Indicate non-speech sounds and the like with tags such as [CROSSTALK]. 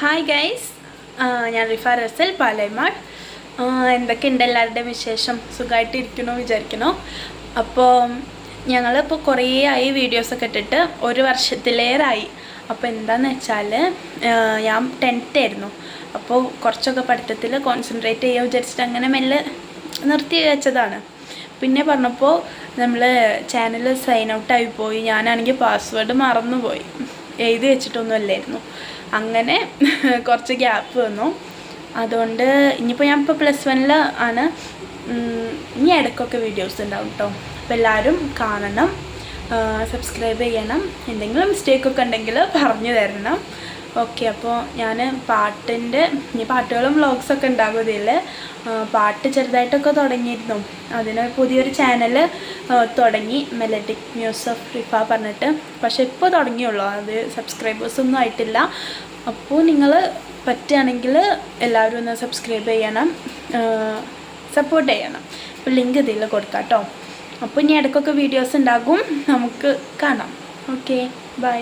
Hi guys ഞാൻ Rifa Russell Palayamad എന്തൊക്കെയുണ്ട് എല്ലാവരുടെയും വിശേഷം? സുഖമായിട്ട് ഇരിക്കണോ വിചാരിക്കണോ അപ്പോൾ ഞങ്ങളിപ്പോൾ കുറേ ആയി വീഡിയോസൊക്കെ ഇട്ടിട്ട് ഒരു വർഷത്തിലേറായി. അപ്പോൾ എന്താണെന്ന് വെച്ചാൽ ഞാൻ ടെൻത്ത് ആയിരുന്നു. അപ്പോൾ കുറച്ചൊക്കെ പഠിത്തത്തിൽ കോൺസെൻട്രേറ്റ് ചെയ്യാൻ വിചാരിച്ചിട്ട് അങ്ങനെ മെല്ലെ നിർത്തി വെച്ചതാണ്. പിന്നെ പറഞ്ഞപ്പോൾ നമ്മൾ ചാനൽ സൈൻ ഔട്ട് ആയി പോയി. ഞാനാണെങ്കിൽ പാസ്വേഡ് മറന്നുപോയി. എഴുതി വെച്ചിട്ടൊന്നും അല്ലായിരുന്നു അങ്ങനെ [LAUGHS] കുറച്ച് ഗ്യാപ്പ് വന്നു. അതുകൊണ്ട് ഇനിയിപ്പോൾ ഞാൻ ഇപ്പോൾ പ്ലസ് വണ്ണിൽ ആണ്. ഇനി ഇടയ്ക്കൊക്കെ വീഡിയോസ് ഉണ്ടാവും കേട്ടോ അപ്പോൾ എല്ലാവരും കാണണം. സബ്സ്ക്രൈബ് ചെയ്യണം. എന്തെങ്കിലും മിസ്റ്റേക്കൊക്കെ ഉണ്ടെങ്കിൽ പറഞ്ഞു തരണം. ഓക്കെ അപ്പോൾ ഞാൻ പാട്ടിന്റെ ഈ പാട്ടുകളും വ്ളോഗ്സൊക്കെ ഉണ്ടാകും ഇതിൽ പാട്ട് ചെറുതായിട്ടൊക്കെ തുടങ്ങിയിരുന്നു. അതിന് പുതിയൊരു ചാനൽ തുടങ്ങി. മെലഡിക് മ്യൂസ് ഓഫ് റിഫ പറഞ്ഞിട്ട്. പക്ഷെ ഇപ്പോൾ തുടങ്ങിയുള്ളൂ. അത് സബ്സ്ക്രൈബേഴ്സൊന്നും ആയിട്ടില്ല. അപ്പോൾ നിങ്ങൾ പറ്റുകയാണെങ്കിൽ എല്ലാവരും ഒന്ന് സബ്സ്ക്രൈബ് ചെയ്യണം. സപ്പോർട്ട് ചെയ്യണം. അപ്പോൾ ലിങ്ക് ഇതിൽ കൊടുക്കാം കേട്ടോ അപ്പോൾ ഇനി ഇടയ്ക്കൊക്കെ വീഡിയോസ് ഉണ്ടാകും. നമുക്ക് കാണാം. Okay bye